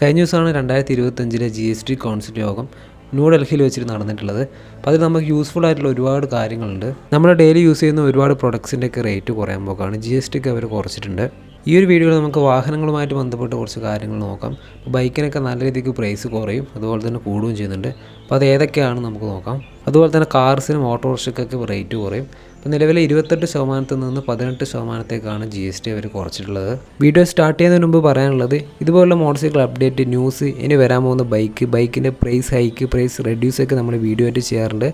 കഴിഞ്ഞ ദിവസമാണ് രണ്ടായിരത്തി ഇരുപത്തഞ്ചിലെ ജി എസ് ടി കൗൺസിൽ യോഗം ന്യൂഡൽഹിയിൽ വെച്ചിട്ട് നടന്നിട്ടുള്ളത്. അപ്പോൾ അതിൽ നമുക്ക് യൂസ്ഫുൾ ആയിട്ടുള്ള ഒരുപാട് കാര്യങ്ങളുണ്ട്. നമ്മൾ ഡെയിലി യൂസ് ചെയ്യുന്ന ഒരുപാട് പ്രൊഡക്ട്സിന്റെ ഒക്കെ റേറ്റ് കുറയാൻ പോകുകയാണ് ജി എസ് ടി ഒക്കെ അവർ കുറച്ചിട്ടുണ്ട്. ഈ ഒരു വീഡിയോയിൽ നമുക്ക് വാഹനങ്ങളുമായിട്ട് ബന്ധപ്പെട്ട് കുറച്ച് കാര്യങ്ങൾ നോക്കാം. ബൈക്കിനൊക്കെ നല്ല രീതിക്ക് പ്രൈസ് കുറയും. അതുപോലെ തന്നെ കൂടുകയും ചെയ്യുന്നുണ്ട്. അപ്പോൾ അത് ഏതൊക്കെയാണ് നമുക്ക് നോക്കാം. അതുപോലെ തന്നെ കാർസിനും ഓട്ടോറിക്ഷയ്ക്കൊക്കെ റേറ്റ് കുറയും. അപ്പോൾ നിലവിലെ ഇരുപത്തെട്ട് ശതമാനത്തിൽ നിന്ന് പതിനെട്ട് ശതമാനത്തേക്കാണ് ജി എസ് ടി അവർ കുറച്ചിട്ടുള്ളത്. വീഡിയോ സ്റ്റാർട്ട് ചെയ്യുന്നതിന് മുമ്പ് പറയാനുള്ളത് ഇതുപോലുള്ള മോട്ടോർ സൈക്കിൾ അപ്ഡേറ്റ് ന്യൂസ് ഇനി വരാൻ പോകുന്ന ബൈക്ക് ബൈക്കിന്റെ പ്രൈസ് ഹൈക്ക് പ്രൈസ് റെഡ്യൂസ് ഒക്കെ നമ്മൾ വീഡിയോ ആയിട്ട് ചെയ്യാറുണ്ട്.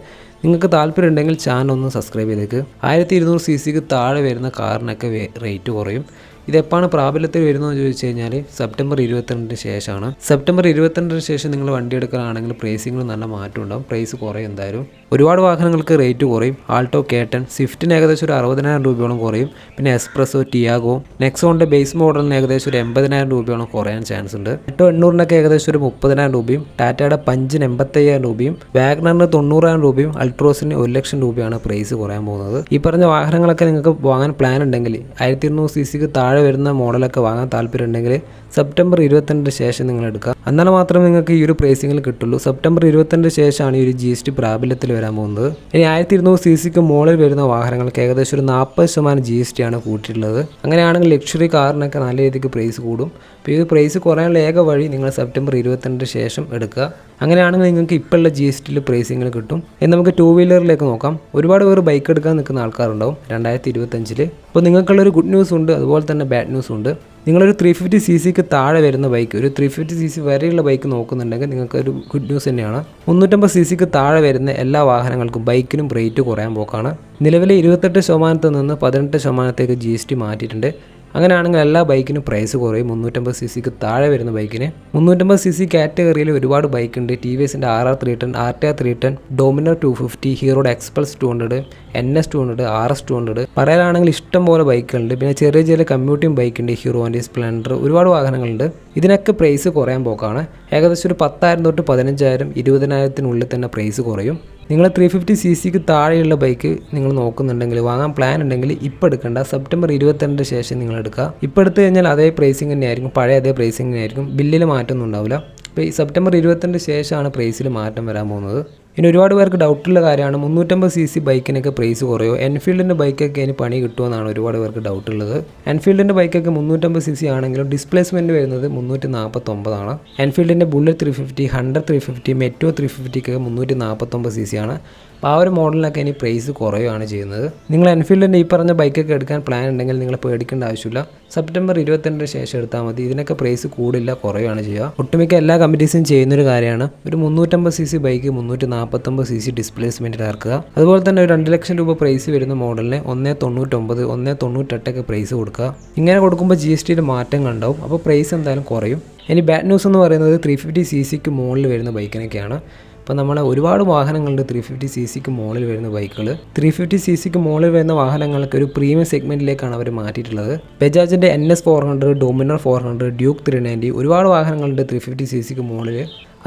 നിങ്ങൾക്ക് താല്പര്യം ഉണ്ടെങ്കിൽ ചാനൽ ഒന്ന് സബ്സ്ക്രൈബ് ചെയ്തേക്ക്. ആയിരത്തി ഇരുന്നൂറ് സി സിക്ക് താഴെ വരുന്ന കാറിനൊക്കെ റേറ്റ് കുറയും. ഇതെപ്പോഴാണ് പ്രാബല്യത്തിൽ വരുന്നതെന്ന് ചോദിച്ചു കഴിഞ്ഞാൽ സെപ്റ്റംബർ ഇരുപത്തിരണ്ടിന് ശേഷമാണ്. സെപ്റ്റംബർ ഇരുപത്തിരണ്ടിന് ശേഷം നിങ്ങൾ വണ്ടി എടുക്കാനാണെങ്കിൽ പ്രൈസിങ്ങിൽ നല്ല മാറ്റം ഉണ്ടാവും. പ്രൈസ് കുറയും എന്തായാലും. ഒരുപാട് വാഹനങ്ങൾക്ക് റേറ്റ് കുറയും. ആൾട്ടോ കേട്ടൺ സ്വിഫ്റ്റിന് ഏകദേശം ഒരു അറുപതിനായിരം രൂപയോളം കുറയും. പിന്നെ എക്സ്പ്രസോ ടിയാഗോ നെക്സോണിന്റെ ബേസ് മോഡലിന് ഏകദേശം ഒരു എൺപതിനായിരം രൂപയോളം കുറയാൻ ചാൻസ് ഉണ്ട്. എട്ടോ എണ്ണൂറിനൊക്കെ ഏകദേശം ഒരു മുപ്പതിനായിരം രൂപയും ടാറ്റയുടെ പഞ്ചിന് എൺപത്തയ്യായിരം രൂപയും വാഗ്നറിന് തൊണ്ണൂറായിരം രൂപയും അൾട്രോസിന് ഒരു ലക്ഷം രൂപയാണ് പ്രൈസ് കുറയാൻ പോകുന്നത്. ഈ പറഞ്ഞ വാഹനങ്ങളൊക്കെ നിങ്ങൾക്ക് വാങ്ങാൻ പ്ലാൻ ഉണ്ടെങ്കിൽ ആയിരത്തി ഇരുന്നൂറ് സി സിക്ക് താഴെ വരുന്ന മോഡലൊക്കെ വാങ്ങാൻ താല്പര്യം ഉണ്ടെങ്കിൽ സെപ്റ്റംബർ ഇരുപത്തിരണ്ടിന് ശേഷം നിങ്ങൾ എടുക്കുക. എന്നാൽ മാത്രമേ നിങ്ങൾക്ക് ഈ ഒരു പ്രൈസിങ്ങിൽ കിട്ടുള്ളൂ. സെപ്റ്റംബർ ഇരുപത്തിരണ്ടിന് ശേഷമാണ് ഈ ഒരു ജി എസ് ടി പ്രാബല്യത്തിൽ വരാൻ പോകുന്നത്. ഇനി ആയിരത്തി ഇരുന്നൂറ് സി സിക്ക് മുകളിൽ വരുന്ന വാഹനങ്ങൾക്ക് ഏകദേശം ഒരു നാൽപ്പത് ശതമാനം ജി എസ് ടി ആണ് കൂട്ടിയിട്ടുള്ളത്. അങ്ങനെയാണെങ്കിൽ ലക്ഷറി കാറിനൊക്കെ നല്ല രീതിക്ക് പ്രൈസ് കൂടും. അപ്പോൾ ഈ പ്രൈസ് കുറയാനുള്ള ഏക വഴി നിങ്ങൾ സെപ്റ്റംബർ ഇരുപത്തിരണ്ടിന് ശേഷം എടുക്കുക. അങ്ങനെയാണെങ്കിൽ നിങ്ങൾക്ക് ഇപ്പോഴുള്ള ജി എസ് ടിയിൽ പ്രൈസിങ്ങിൽ കിട്ടും. ഇനി നമുക്ക് ടു വീലറിലേക്ക് നോക്കാം. ഒരുപാട് പേർ ബൈക്ക് എടുക്കാൻ നിൽക്കുന്ന ആൾക്കാരുണ്ടാവും രണ്ടായിരത്തി ഇരുപത്തഞ്ചിൽ അപ്പോൾ നിങ്ങൾക്കുള്ളൊരു ഗുഡ് ന്യൂസ് ഉണ്ട്. അതുപോലെ തന്നെ ബാഡ് ന്യൂസ് ഉണ്ട്. നിങ്ങളൊരു ത്രീ ഫിഫ്റ്റി സി സിക്ക് താഴെ വരുന്ന ബൈക്ക് ഒരു ത്രീ ഫിഫ്റ്റി സി സി വരെയുള്ള ബൈക്ക് നോക്കുന്നുണ്ടെങ്കിൽ നിങ്ങൾക്ക് ഒരു ഗുഡ് ന്യൂസ് തന്നെയാണ്. മുന്നൂറ്റമ്പത് സി സിക്ക് താഴെ വരുന്ന എല്ലാ വാഹനങ്ങൾക്കും ബൈക്കിനും റേറ്റ് കുറയാൻ പോക്കാണ്. നിലവിലെ ഇരുപത്തെട്ട് ശതമാനത്തിൽ നിന്ന് പതിനെട്ട് ശതമാനത്തേക്ക് ജി എസ് ടി മാറ്റിയിട്ടുണ്ട്. അങ്ങനെയാണെങ്കിൽ എല്ലാ ബൈക്കിനും പ്രൈസ് കുറയും. മുന്നൂറ്റമ്പത് സി സിക്ക് താഴെ വരുന്ന ബൈക്കിന്. മുന്നൂറ്റമ്പത് സി സി കാറ്റഗറിയിൽ ഒരുപാട് ബൈക്കുണ്ട്. ടി വി എസിന്റെ R R three ten R T R three ten Dominar two fifty ഹീറോയുടെ Xpress two hundred N S two hundred R S two hundred പറയാനാണെങ്കിൽ ഇഷ്ടം പോലെ ബൈക്കുകളുണ്ട്. പിന്നെ ചെറിയ ചെറിയ കമ്മ്യൂട്ടിംഗ് ബൈക്കുണ്ട് ഹീറോന്റെ സ്പ്ലെൻഡർ ഒരുപാട് വാഹനങ്ങളുണ്ട്. ഇതിനൊക്കെ പ്രൈസ് കുറയാൻ പോക്കാണ്. ഏകദേശം ഒരു പത്തായിരം തൊട്ട് പതിനഞ്ചായിരം ഇരുപതിനായിരത്തിനുള്ളിൽ തന്നെ പ്രൈസ് കുറയും. നിങ്ങൾ ത്രീ ഫിഫ്റ്റി സി സിക്ക് താഴെയുള്ള ബൈക്ക് നിങ്ങൾ നോക്കുന്നുണ്ടെങ്കിൽ വാങ്ങാൻ പ്ലാൻ ഉണ്ടെങ്കിൽ ഇപ്പോൾ എടുക്കേണ്ട. സെപ്റ്റംബർ ഇരുപത്തിരണ്ടിന് ശേഷം നിങ്ങൾ എടുക്കുക. ഇപ്പോൾ എടുത്തു കഴിഞ്ഞാൽ അതേ പ്രൈസിങ് തന്നെയായിരിക്കും. പഴയ അതേ പ്രൈസിങ് തന്നെയായിരിക്കും. ബില്ലിൽ മാറ്റമൊന്നും ഉണ്ടാവില്ല. അപ്പോൾ ഈ സെപ്റ്റംബർ ഇരുപത്തിരണ്ടിന് ശേഷമാണ് പ്രൈസിൽ മാറ്റം വരാൻ പോകുന്നത്. ഇനി ഒരുപാട് പേർക്ക് ഡൗട്ടുള്ള കാര്യമാണ്. മുന്നൂറ്റമ്പത് സി സി ബൈക്കിനൊക്കെ പ്രൈസ് കുറയോ? എൻഫീൽഡിന്റെ ബൈക്കൊക്കെ ഇനി പണി കിട്ടുമെന്നാണ് ഒരുപാട് പേർക്ക് ഡൗട്ടുള്ളത് എൻഫീൽഡിന്റെ ബൈക്കൊക്കെ മുന്നൂറ്റമ്പത് സി സി ആണെങ്കിലും ഡിസ്പ്ലേസ്മെന്റ് വരുന്നത് മുന്നൂറ്റി നാൽപ്പത്തൊമ്പതാണ് എൻഫീൽഡിന്റെ Bullet three fifty hundred three fifty Meteor three ഫിഫ്റ്റിക്കൊക്കെ മുന്നൂറ്റി നാൽപ്പത്തൊമ്പത് സി സി ആണ്. അപ്പോൾ ആ ഒരു മോഡലിനൊക്കെ ഇനി പ്രൈസ് കുറയുകയാണ് ചെയ്യുന്നത്. നിങ്ങൾ എൻഫീൽഡിന്റെ ഈ പറഞ്ഞ ബൈക്കൊക്കെ എടുക്കാൻ പ്ലാൻ ഉണ്ടെങ്കിൽ നിങ്ങൾ പേടിക്കേണ്ട ആവശ്യമില്ല. സെപ്റ്റംബർ ഇരുപത്തിരണ്ടിന് ശേഷം എടുത്താൽ മതി. ഇതിനൊക്കെ പ്രൈസ് കൂടില്ല കുറയുകയാണ് ചെയ്യുക. ഒട്ടുമിക്ക എല്ലാ കമ്പനീസും ചെയ്യുന്നൊരു കാര്യമാണ്. ഒരു മുന്നൂറ്റമ്പത് സി സി ബൈക്ക് മുന്നൂറ്റി നാൽപ്പത്തൊമ്പത് സി സി ഡിസ്പ്ലേസ്മെന്റിൽ ഇറക്കുക. അതുപോലെ തന്നെ ഒരു രണ്ട് ലക്ഷം രൂപ പ്രൈസ് വരുന്ന മോഡലിന് ഒന്നേ തൊണ്ണൂറ്റൊമ്പത് ഒന്നേ തൊണ്ണൂറ്റെട്ടൊക്കെ പ്രൈസ് കൊടുക്കുക. ഇങ്ങനെ കൊടുക്കുമ്പോൾ ജി എസ് ടിയിൽ മാറ്റങ്ങൾ ഉണ്ടാവും. അപ്പോൾ പ്രൈസ് എന്തായാലും കുറയും. ഇനി ബാഡ് ന്യൂസ് എന്ന് പറയുന്നത് ത്രീ ഫിഫ്റ്റി സി സിക്ക് മുകളിൽ വരുന്ന ബൈക്കിനൊക്കെയാണ് ഇപ്പോൾ നമ്മൾ ഒരുപാട് വാഹനങ്ങളുണ്ട് ത്രീ ഫിഫ്റ്റി സി സിക്ക് മുകളിൽ വരുന്ന ബൈക്കുകൾ ത്രീ ഫിഫ്റ്റി സി സിക്ക് മുകളിൽ വരുന്ന വാഹനങ്ങൾക്ക് ഒരു പ്രീമിയം സെഗ്മെന്റിലേക്കാണ് അവർ മാറ്റിയിട്ടുള്ളത്. ബജാജിന്റെ N S four hundred Dominar four hundred Duke three ninety ഒരുപാട് വാഹനങ്ങളുണ്ട് ത്രീ ഫിഫ്റ്റി സി സിക്ക് മുകളിൽ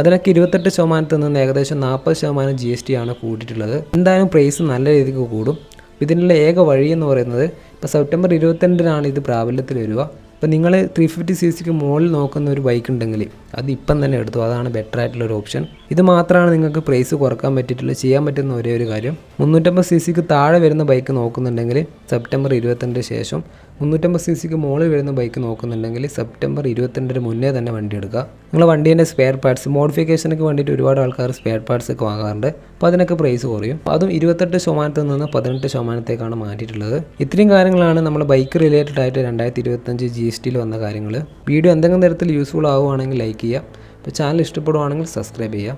അതിനൊക്കെ ഇരുപത്തെട്ട് ശതമാനത്തിൽ നിന്ന് ഏകദേശം നാൽപ്പത് ശതമാനം ജി എസ് ടി ആണ് കൂട്ടിയിട്ടുള്ളത്. എന്തായാലും പ്രൈസ് നല്ല രീതിക്ക് കൂടും. ഇതിനുള്ള ഏക വഴി എന്ന് പറയുന്നത് ഇപ്പോൾ സെപ്റ്റംബർ ഇരുപത്തിരണ്ടിനാണ് ഇത് പ്രാബല്യത്തിൽ വരിക. അപ്പോൾ നിങ്ങൾ ത്രീ ഫിഫ്റ്റി സി സിക്ക് മുകളിൽ നോക്കുന്ന ഒരു ബൈക്ക് ഉണ്ടെങ്കിൽ അത് ഇപ്പം തന്നെ എടുത്തു? അതാണ് ബെറ്റർ ആയിട്ടുള്ള ഒരു ഓപ്ഷൻ ഇത് മാത്രമാണ് നിങ്ങൾക്ക് പ്രൈസ് കുറയ്ക്കാൻ പറ്റിയിട്ടുള്ള ചെയ്യാൻ പറ്റുന്ന ഒരേ ഒരു കാര്യം. മുന്നൂറ്റമ്പത് സി സിക്ക് താഴെ വരുന്ന ബൈക്ക് നോക്കുന്നുണ്ടെങ്കിൽ സെപ്റ്റംബർ ഇരുപത്തിന്റെ ശേഷം മുന്നൂറ്റമ്പത് സി സിക്ക് മുകളിൽ വരുന്ന ബൈക്ക് നോക്കുന്നുണ്ടെങ്കിൽ സെപ്റ്റംബർ ഇരുപത്തിരണ്ടിന് മുന്നേ തന്നെ വണ്ടി എടുക്കുക. നിങ്ങൾ വണ്ടീന്റെ സ്പെയർ പാർട്സ് മോഡിഫിക്കേഷനൊക്കെ വേണ്ടിയിട്ട് ഒരുപാട് ആൾക്കാർ സ്പെയർ പാർട്സ് ഒക്കെ വാങ്ങാറുണ്ട്. അപ്പോൾ അതിനൊക്കെ പ്രൈസ് കുറയും. അതും ഇരുപത്തെട്ട് ശതമാനത്തിൽ നിന്ന് പതിനെട്ട് ശതമാനത്തേക്കാണ് മാറ്റിയിട്ടുള്ളത്. ഇത്രയും കാര്യങ്ങളാണ് നമ്മൾ ബൈക്ക് റിലേറ്റഡ് ആയിട്ട് രണ്ടായിരത്തി ഇരുപത്തഞ്ച് ജി എസ് ടിയിൽ വന്ന കാര്യങ്ങൾ വീഡിയോ എന്തെങ്കിലും തരത്തിൽ യൂസ്ഫുൾ ആവുകയാണെങ്കിൽ ലൈക്ക് ചെയ്യുക അപ്പോൾ ചാനൽ ഇഷ്ടപ്പെടുവാണെങ്കിൽ സബ്സ്ക്രൈബ് ചെയ്യുക